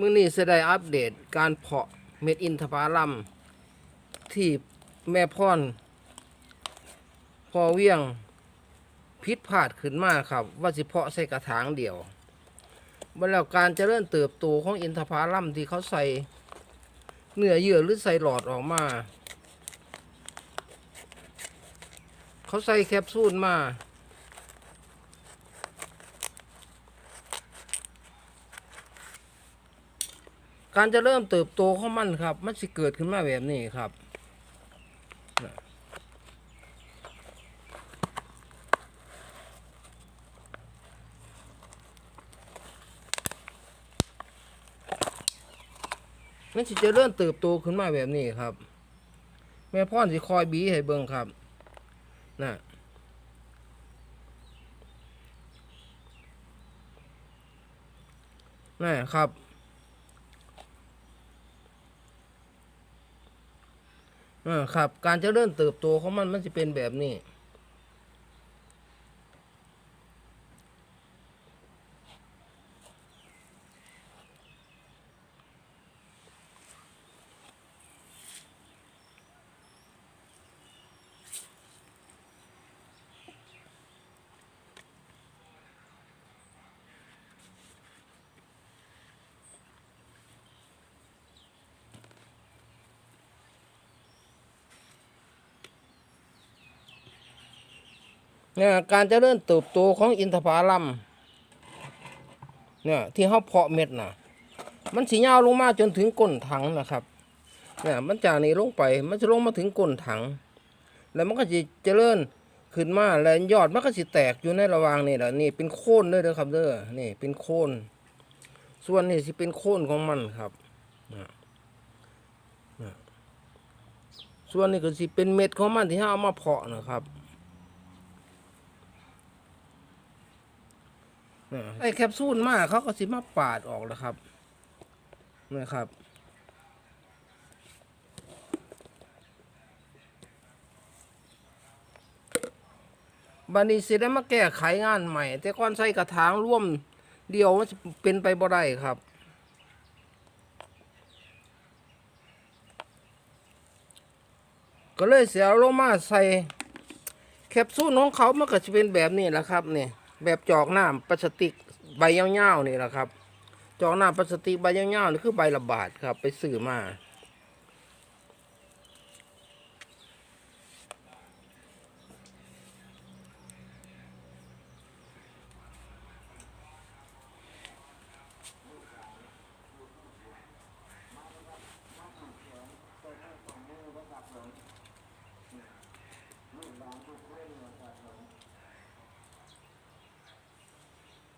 มื้อนี้จะได้อัปเดตการเพาะเม็ดอินทผลัมที่แม่พ่อนพอเวียงพิษพลาดขึ้นมาครับ ว่าสิเพาะใส่กระถางเดียวบรรแล้วการเจริญเติบโตของอินทผลัมที่เขาใส่เนื้อเยื่อหรือใส่หลอดออกมา เขาใส่แคปซูลมา การจะเริ่มเติบโตของมันครับ มันสิเกิดขึ้นมาแบบนี้ครับมันสิจะเริ่มเติบโตขึ้นมาแบบนี้ครับ แม่พ่อนสิคอยบีให้เบิ่งครับน่ะน่ะครับ เออครับ การเจริญเติบโตของมันมันจะเป็นแบบนี้ เนี่ยการเจริญเติบโตของอินทผลัมเนี่ยที่เขาเพาะเม็ดน่ะ มันสียาวลงมาจนถึงก้นถังนะครับเนี่ยมันจากนี้ลงไปมันจะลงมาถึงก้นถัง แล้วมันก็จะเจริญขึ้นมาแล้วยอดมันก็สิแตกอยู่ในระหว่างนี่แหละนี่เป็นโคนเลยเด้อครับเด้อนี่เป็นโคนส่วนนี่สิเป็นโคนของมันครับส่วนนี้ก็สิเป็นเม็ดของมันที่เราเอามาเพาะนะครับ อ่า ไอ้แคปซูลมากเขาก็สิมาปาดออกแล้วครับนะครับบันนี้สิได้มาแก้ไขงานใหม่ แต่ก่อนใส่กระถางร่วมเดียวมันจะเป็นไปบ่ได้ครับก็เลยเสียลงมาใส่แคปซูลของเขามันก็จะเป็นแบบนี้แหละครับเนี่ย แบบจอกน้ำพลาสติกใบยาวๆนี่แหละครับ จอกน้ำพลาสติกใบยาวๆนี่คือใบละบาทครับ ไปซื้อมา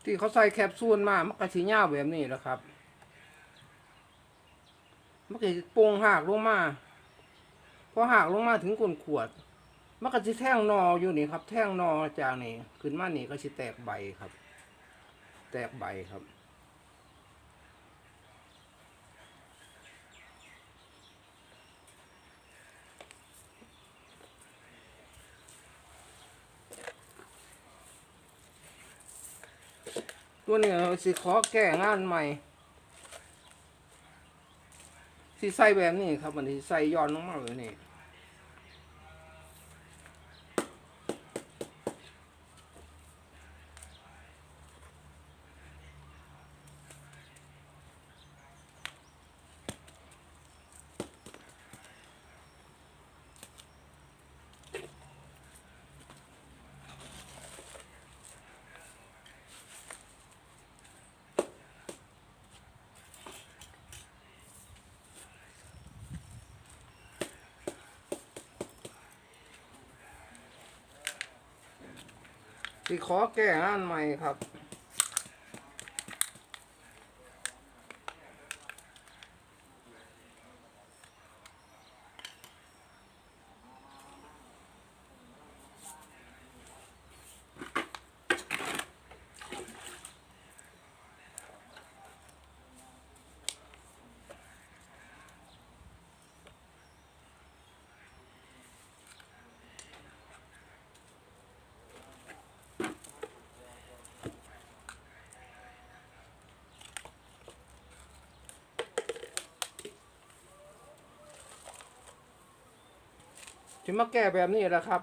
ที่เขาใส่แคปซูลมามันก็สีเงาแบบนี้แหละครับมันก็สิโป่งหักลงมาพอหักลงมาถึงก้นขวดมันก็จะแท่งนออยู่นี่ครับ แท่งนอจากนี่ขึ้นมานี่ก็จะแตกใบครับ แตกใบครับ ตัวนี้สิขอแก้งานใหม่สิใส่แบบนี้ครับมันสิใส่ย้อนลงมาแบบนี้ สิขอแก้งานใหม่ครับ จะมาแก้แบบนี้แหละครับ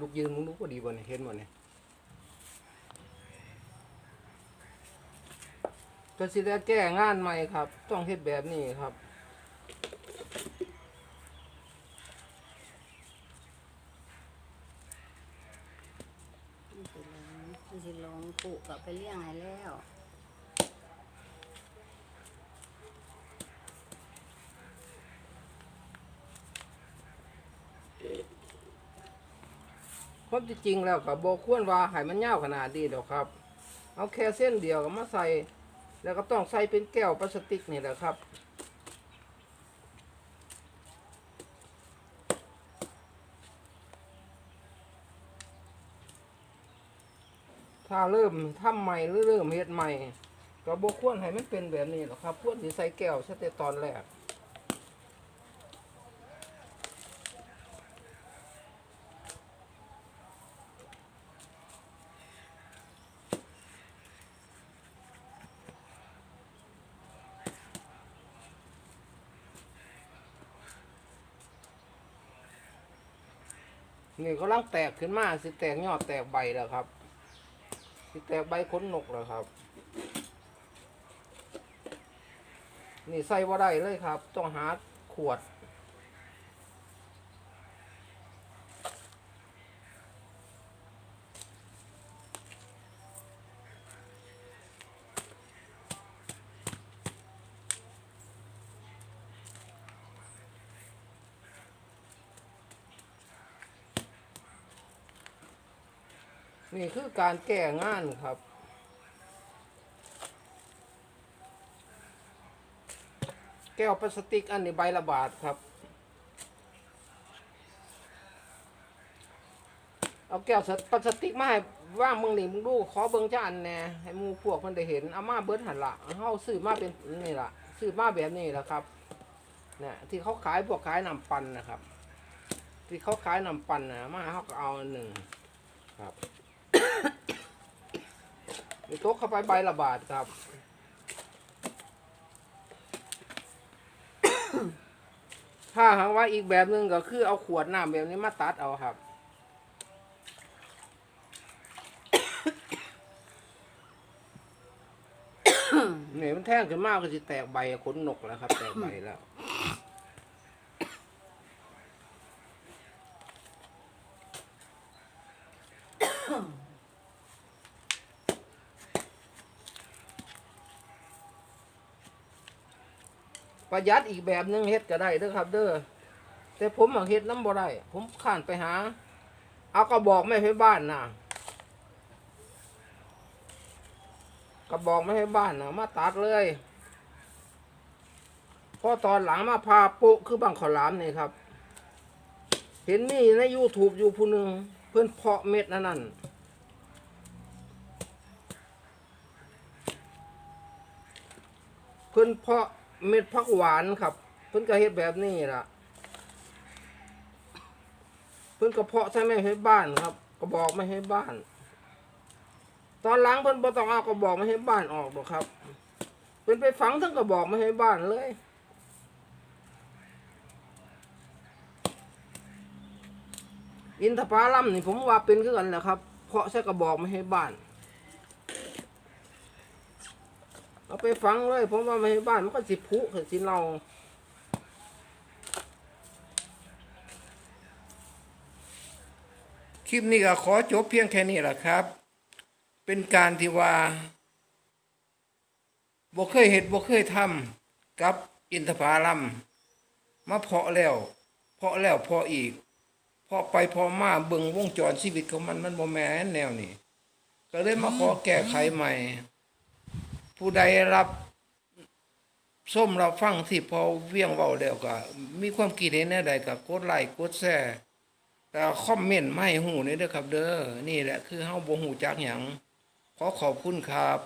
ลูกยืนมึงรู้ก็ดีบ่เนี่ยเห็นบ่เนี่ยก็สิได้แก้งานใหม่ครับ ต้องเฮ็ดแบบนี้ครับ มันสิลงมันสิลงผู ก็ไปเลี้ยงให้แล้วความที่จริงแล้วก็บ่ควรว่าให้มันยาวขนาดนี้ดอกครับ เอาแค่เส้นเดียวก็มาใส่ แล้วก็ต้องใส่เป็นแก้วพลาสติกนี่แหละครับ ถ้าเริ่มทำใหม่หรือเริ่มเฮ็ดใหม่ก็บ่ควรให้มันเป็นแบบนี้หรอกครับควรสิใส่แก้วซะแต่ตอนแรกนี่กำลังแตกขึ้นมาสิแตกยอดแตกใบแล้วครับ ที่แตกใบขนนกเหรอครับ นี่ใส่ว่าได้เลยครับ ต้องหาขวด นี่คือการแก้งานครับ แก้วพลาสติกอันนี้ใบละบาทครับ เอาแก้วพลาสติกมาให้ว่างมึงนี่มึงดูขอเบิ่งจ้านแน่ให้หมูพวกมันได้เห็นเอามาเบิดหันละเฮาซื้อมาเป็นนี่ละซื้อมาแบบนี้แหละครับเนี่ยที่เขาขายพวกขายน้ำปั่นนะครับ ที่เขาขายน้ำปั่นนะมาเขาเอาหนึ่งครับ มีโต๊ะเข้าไปใบละบาทครับ ถ้าหากว่าอีกแบบหนึ่งก็คือเอาขวดน้ำแบบนี้มาตัดเอาครับเนี่ยมันแท่งขึ้นมากก็จะแตกใบขนนกแล้วครับ แตกใบแล้ว ประหยัดอีกแบบหนึงเฮ็ดก็ได้เด้อครับ เด้อแต่ผมอะเฮ็ดน้ำบ่ได้ผมข้านไปหา เอากระบอกไม่ให้บ้านนะกระบอกไม่ให้บ้านนะมาตัดเลยพอตอนหลังมาพาปุคือบังขาวหลามนี่ครับ เห็นมีใน YouTube อยู่ผู้หนึ่งเพื่อนเพาะเม็ดนั่นนั่นเพื่อนเพาะ เม็ดผักหวานครับ เพื่นก็เฮ็ดแบบนี้ล่ะ เพิ่นกระเพาะใช่ไหมให้บ้านครับ กระบอกไม่ให้บ้าน ตอนล้างเพิ่นบ่ต้องเอากระบอกไม่ให้บ้านออกหรอกครับ เพิ่นไปฝังทั้งกระบอกไม่ให้บ้านเลยอินทผลัมนี่ผมว่าเป็นคือกันแหละครับ เพาะใส่กระบอกไม่ให้บ้าน เอาไปฝังเลยผมว่าไม่ให้บ้านมันก็สิผุสิเน่าคลิปนี้ก็ขอจบเพียงแค่นี้แหละครับ เป็นการที่ว่าบ่เคยเห็ดบ่เคยทำกับอินทผลัมมาเพาะแล้วเพาะแล้วเพาะอีกพาะไปพาะมาเบิ่งวงจรชีวิตของมันมันบ่แม่นแนวนี้ ก็เลยมาขอแก้ไขใหม่ ผู้ใดรับส้มเราฟังที่พอเวียงเว้าแล้วก็ มีความคิดเห็นแนวใดก็กดไลค์กดแชร์แต่คอมเมนต์ไม่หูนี่เด้อครับ เด้อนี่แหละคือเฮาบ่หูจักหยังขอขอบคุณครับ